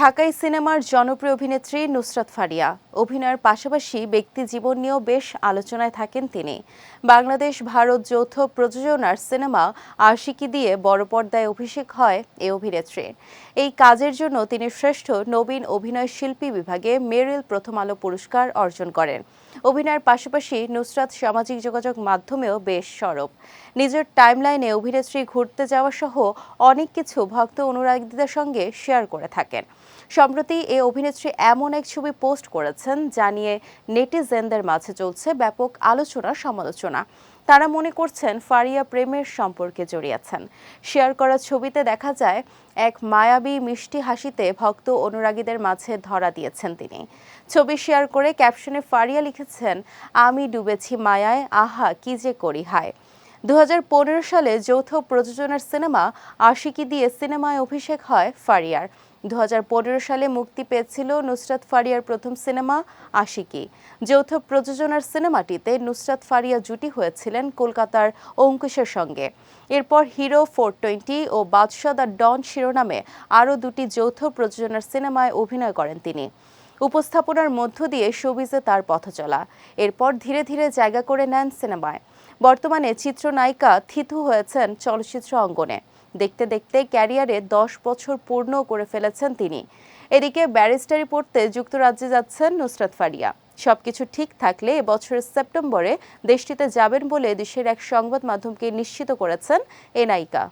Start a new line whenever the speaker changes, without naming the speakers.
ঢাকাই সিনেমার জনপ্রিয় অভিনেত্রী নুসরাত ফারিয়া। অভিনয়ের পাশাপাশি ব্যক্তি জীবন নিয়েও বেশ আলোচনায় থাকেন তিনি। বাংলাদেশ, ভারত যৌথ প্রযোজনার সিনেমা আশিকি দিয়ে বড় পর্দায় অভিষেক হয় এই অভিনেত্রী। এই কাজের জন্য তিনি শ্রেষ্ঠ নবীন অভিনয় শিল্পী বিভাগে মেরিল প্রথম আলো পুরস্কার অর্জন করেন। অভিনয়ের পাশাপাশি নুসরাত সামাজিক যোগাযোগ মাধ্যমেও বেশ সরব। নিজের টাইমলাইনে অভিনেত্রী ঘুরতে যাওয়া সহ অনেক কিছু ভক্ত অনুরাগীদের সঙ্গে শেয়ার করে থাকেন। সম্প্রতি এই অভিনেত্রী এমন এক ছবি পোস্ট করেছেন, যা নিয়ে নেটিজেনদের মাঝে চলছে ব্যাপক আলোচনা সমালোচনা তারা মনে করছেন ফারিয়া প্রেমের সম্পর্কে জড়িয়েছেন। শেয়ার করা ছবিতে দেখা যায়, এক মায়াবী মিষ্টি হাসিতে ভক্ত অনুরাগীদের মাঝে ধরা দিয়েছেন তিনি। ছবি শেয়ার করে ক্যাপশনে ফারিয়া লিখেছেন, আমি ডুবেছি মায়ায়, আহা, কি যে করি, হায়। দু হাজার পনেরো সালে যৌথ প্রযোজনার সিনেমা আশিকি দিয়ে সিনেমায় অভিষেক হয় ফারিয়ার। দু হাজার পনেরো সালে মুক্তি পেয়েছিল নুসরাত ফারিয়ার প্রথম সিনেমা, আশিকি। যৌথ প্রযোজনার সিনেমাটিতে নুসরাত ফারিয়া জুটি হয়েছিলেন কলকাতার অঙ্কুশের সঙ্গে। এরপর হিরো ফোর টোয়েন্টি ও বাদশাহ দ্য ডন শিরোনামে আরও দুটি যৌথ প্রযোজনার সিনেমায় অভিনয় করেন তিনি। উপস্থাপনার মধ্য দিয়ে শোবিজে তার পথ চলা এরপর ধীরে ধীরে জায়গা করে নেন সিনেমায়। বর্তমানে চিত্রনায়িকা থিতু হয়েছেন চলচ্চিত্র অঙ্গনে। দেখতে দেখতে ক্যারিয়ারে দশ বছর পূর্ণ করে ফেলেছেন তিনি। এদিকে ব্যারিস্টারি পড়তে যুক্তরাজ্যে যাচ্ছেন নুসরাত ফারিয়া। সবকিছু ঠিক থাকলে এবছরের সেপ্টেম্বরে দেশটিতে যাবেন বলে দেশের এক সংবাদ মাধ্যমকে নিশ্চিত করেছেন এ নায়িকা।